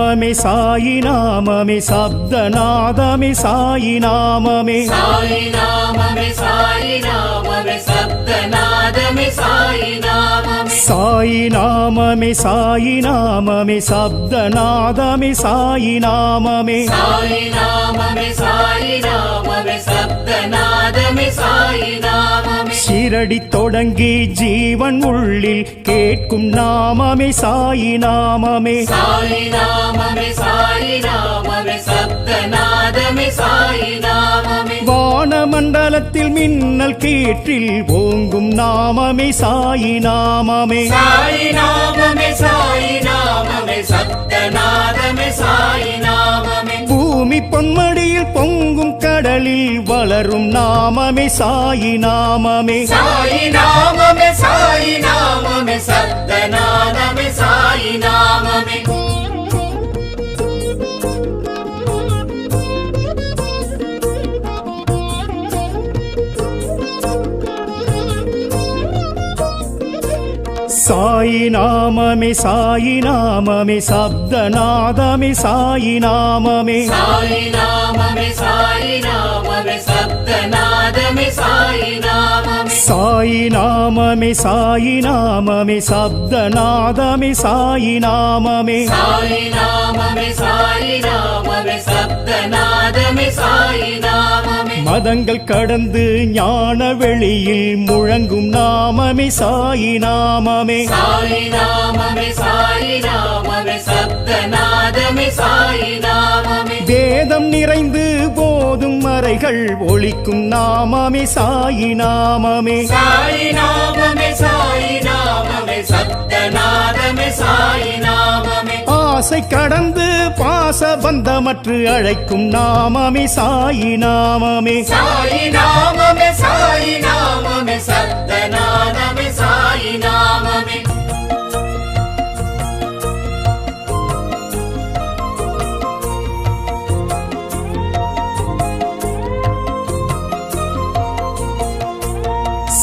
நாமமே சாயி நாமமே சப்தநாதமே சாயி நாமமே. சாயி நாமமே சாயி நாமமே சப்தநாதமே சாயி நாமமே. சாயி நாமமே சாயி நாமமே சப்தநாதமே சாயி நாமமே. சாயி நாமமே சாயி நாமமே சப்தநாதமே சாயி நாமமே ஷிரடி தொடங்கி ஜீவன் உள்ளில் கேட்கும் நாமமே சாயி நாமமே. சாயி நாமமே சாயி நாமமே சப்தநாதமே சாயி நாமமே. வானமண்டலத்தில் மின்னல் கீற்றில் ஓங்கும் நாமமே சாயி நாமமே. சாயி நாமமே சாயி நாமமே சப்தநாதமே சாயி நாமமே கடலில் நாமமே சாயி நாமமே. சாயி நாமமே சாயி நாமமே சப்தநாதமே சாயி நாமமே. சாயி நாமமே சாயி நாமமே சப்தநாதமே சாயி நாமமே. சாயி நாமமே சாயி நாமமே சப்தநாதமே சாயி நாமமே சாயி நாமமே சப்தநாதமே சாயி நாமமே. சாயி நாமமே சாயி நாமமே சப்தநாதமே சாயி நாமமே. மதங்கள் கடந்து ஞான வெளியில் முழங்கும் நாமமே சாயி நாமமே. சாயி நாமமே சாயி நாமமே சப்தநாதமே சாயி நாமமே. வேதம் நிறைந்து மறைகள் ஒழிக்கும் நாமமே சாயி நாமமே. சாயி நாமமே சாயி நாமமே சப்தநாதமே சாயி நாமமே. ஆசை கடந்து பாச பந்தமற்று அழைக்கும் நாமமே சாயி நாமமே. சாயி நாமமே சாயி நாமமே சப்தநாதமே சாயி நாமமே.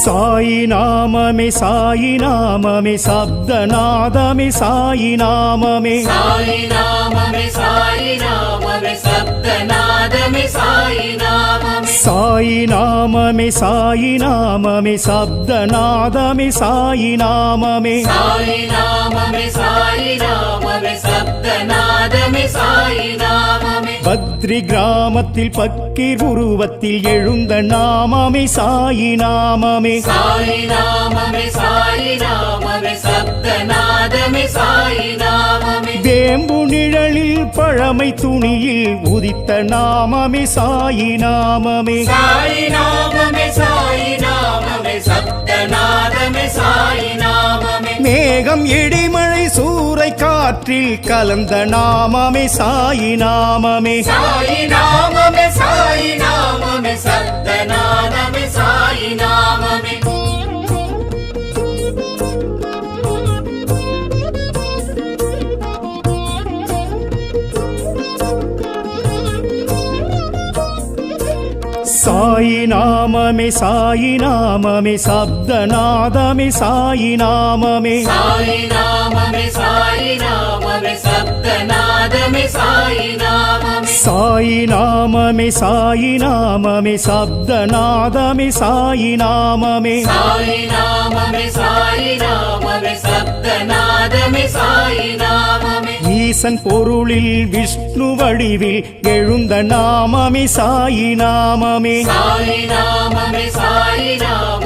சாயி நாமமே சாயி நாமமே சப்தநாதமே சாயி நாமமே. சாயி நாமமே சாயி நாமமே சப்தநாதமே சாயி நாமமே. சாயி நாமமே சாயி நாமமே சப்தநாதமே சாயி நாமமே. சாயி நாமமே சாயி நாமமே சப்தநாதமே சாயி நாமமே பத்ரி கிராமத்தில் பக்கீர் உருவத்தில் எழுந்த நாமமே சாயி நாமமே. சாயி நாமமே சாயி நாமமே சப்தநாதமே சாயி நாமமே. வேம்பு நிழலில் பழமை துணியில் உதித்த நாமமே சாயி நாமமே. சாயி நாமமே சாயி நாமமே நாமமே மேகம் இடிமழை சூறை காற்றில் கலந்த நாமமே சாயி நாமமே. சாயி நாமமே சாயி நாமமே சப்தநாதமே சாயி நாமமே. நாமமே சாயி நாமமே சப்தநாதமே சாயி நாமமே. சாயி நாமமே சாயி நாமமே சப்தநாதமே சாயி நாமமே. சாயி நாமமே சாயி நாமமே சப்தநாதமே சாயி நாமமே. சாயி நாமமே சாயி நாமமே சப்தநாதமே சாயி நாமமே. ஈசன் பொருளில் விஷ்ணு வடிவில் எழுந்த நாமமே சாயி நாமமே. சாயி நாமமே சாயி நாமமே சப்தநாதமே சாயி நாமமே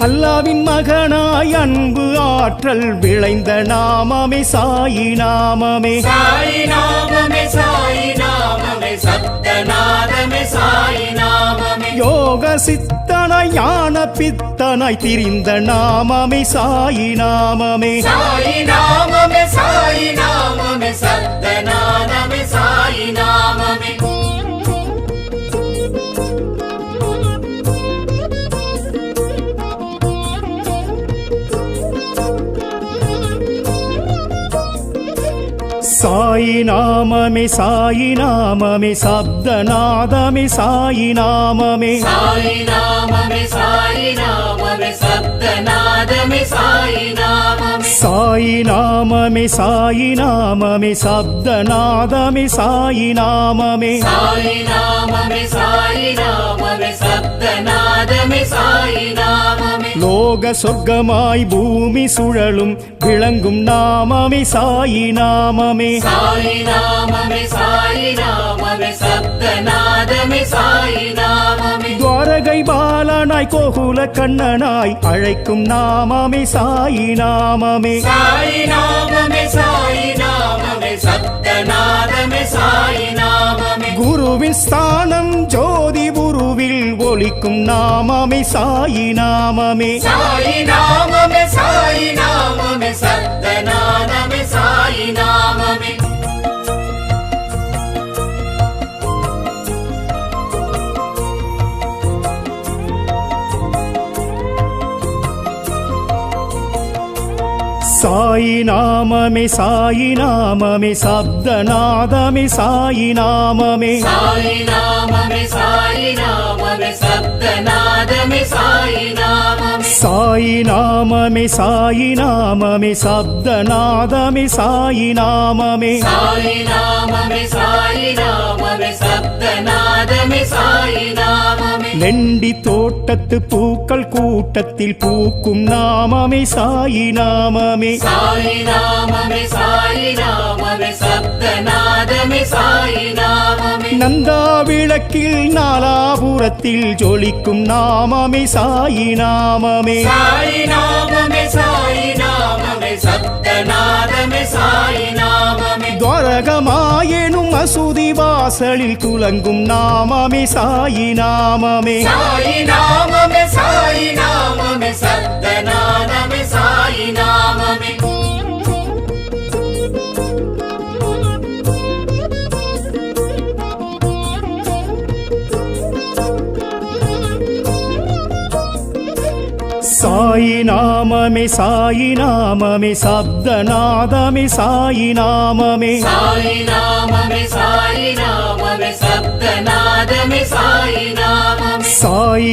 அல்லாவின் மகனாய் அன்பு ஆற்றல் விளைந்த நாமமே சாயி நாமமே. சாயி நாமமே சாயி நாமமே சப்தநாதமே சாயி நாமமே. யோக சித்தனாய் ஞான பித்தனாய் திரிந்த நாமமே சாயி நாமமே. சாயி நாமமே சாயி நாமமே சப்தநாதமே சாயி நாமமே. சாயி நாமமே சாயி நாமமே சப்தநாதமே சாயி நாமமே. சாயி நாமமே சாயி நாமமே சப்த சாயி நாமமே. சாயி நாமமே சாயி நாமமே சப்தநாதமே சாயி நாமமே. சாயி நாமமே சாயி நாமமே சப்தநாதமே சாயி நாமமே. லோக சொர்க்கமாய் பூமி சுழலும் விளங்கும் நாமமே சாயி நாமமே. சாயி நாமமே சாயி நாமமே சப்தநாதமே சாயி நாமமே பாலனாய் கோகுல கண்ணனாய் அழைக்கும் நாமமே சாயி நாமமே. சாயி நாமமே சாயி நாமமே சப்தநாதமே சாயி நாமமே. குருவின் ஸ்தானம் ஜோதி குருவில் ஒலிக்கும் நாமமே சாயி நாமமே. சாயி நாமமே சாயி நாமமே சப்தநாதமே சாயி நாமமே. சாயி நாமமே சாயி நாமமே சப்தநாதமே சாயி நாமமே. சாயி நாமமே சாயி நாமமே சப்தநாதமே சாயி நாமமே. சாயி நாமமே சாயி நாமமே சப்தநாதமே சாயி நாமமே. சாயி நாமமே சாயி நாமமே சப்தநாதமே. லெண்டி தோட்டத்து பூக்கள் கூட்டத்தில் பூக்கும் நாமமே சாயி நாமமே. சாயி நாமமே சாயி நாமமே சப்தநாதமே சாயி நாமமே. நந்தா விளக்கில் நாலாபுரத்தில் ஜொலிக்கும் நாமமே சாயி நாமமே. சாயி நாமமே சாயி நாமமே நாமமே துவரகமாயெனும் மசூதி வாசலில் துலங்கும் நாமமே சாயி நாமமே. சாயி நாமமே சாயி நாமமே சப்தநாதமே சாயி நாமமே சாயி நாமமே சப்தநாதமே சாயி நாமமே. சாயி நாமமே சாயி நாமமே சப்தநாதமே சாயி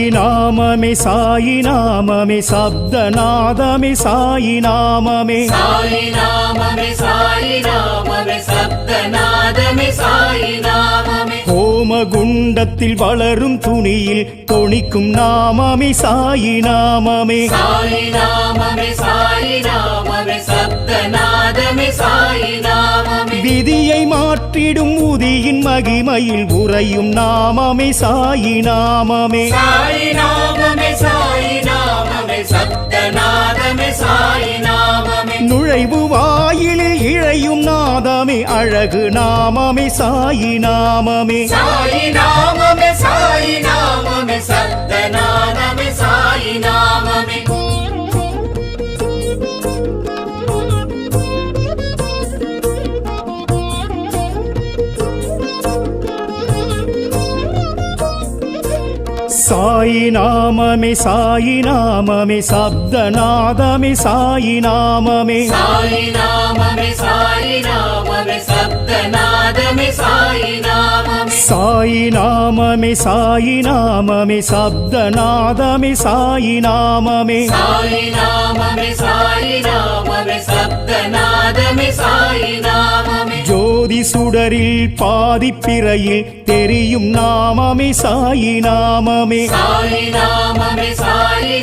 நாமமே. சாயி நாமமே சப்தநாதமே சாயி நாமமே. சாயி நாமமே சாயி நாமமே சப்தநாதமே சாயி நாமமே. ஹோமகுண்டத்தில் வளரும் துணியில் தொணிக்கும் நாமமே சாயி நாமமே. சாயி நாமமே சாயி நாமமே விதியை மாற்றிடும் உதியின் மகிமையில் உறையும் நாமமே சாயி நாமமே. சாயி நாமமே சாயி நாமமே சப்தநாதமே சாயி நாமமே. நுழைவு வாயிலில் இழையும் நாதமே அழகு நாமமே சாயி நாமமே. சாயி நாமமே சாயி நாமமே சப்தநாதமே சாயி நாமமே. சாயி நாமமே சாயி நாமமே சப்தநாதமே சாயி நாமமே. சாயி நாமமே சாயி நாமமே சப்தநாதமே சாயி நாம சாயி நாமமே சாயி நாமமே சப்தநாதமே சாயி நாமமே. சாயி நாமமே சாயி நாமமே சப்தநாதமே சாயி நாமமே. ஜோதி சுடரில் பாதிப்பிறையில் தெரியும் நாமமே சாயி நாமமே. சாயி நாமமே சாயி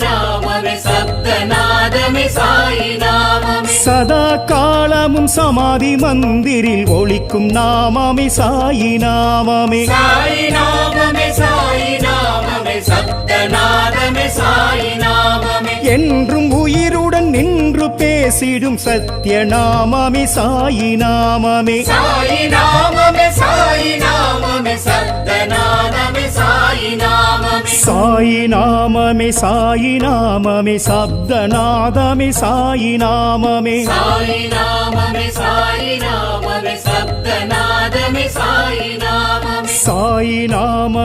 காலமும் சமாதி மந்திரில் ஒழிக்கும் நாமமே சாயி நாமமே. சாயி நாமமே சாயி நாமமே. நாமமே சப்தநாதமே சாயி நாமமே. என்றும் உயிருடன் நின்று பேசிடும் சத்திய நாமமே சாயி நாமமே. சாயி நாமமே சாயி நாமமே சப்தநாதமே சாயி நாமமே. சாயி நாமமே சாயி நாமமே சப்தநாதமே சாயி நாமமே. சாயி நாமமே சாயி நாமமே சப்தநாதமே சாயி நாமமே சாயி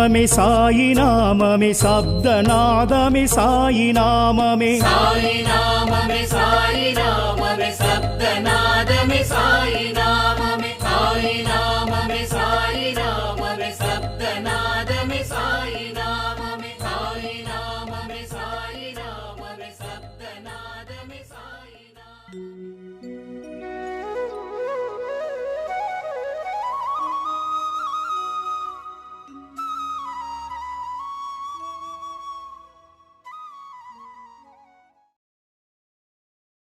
நாமமே சாயி நாமமே சப்த நாதமே சாயி நாமமே. சாயி நாமமே சாயி நாமமே சப்த நாதமே சாயி நாமமே. சாயி நாமமே சாயி நாமமே சப்த நாதமே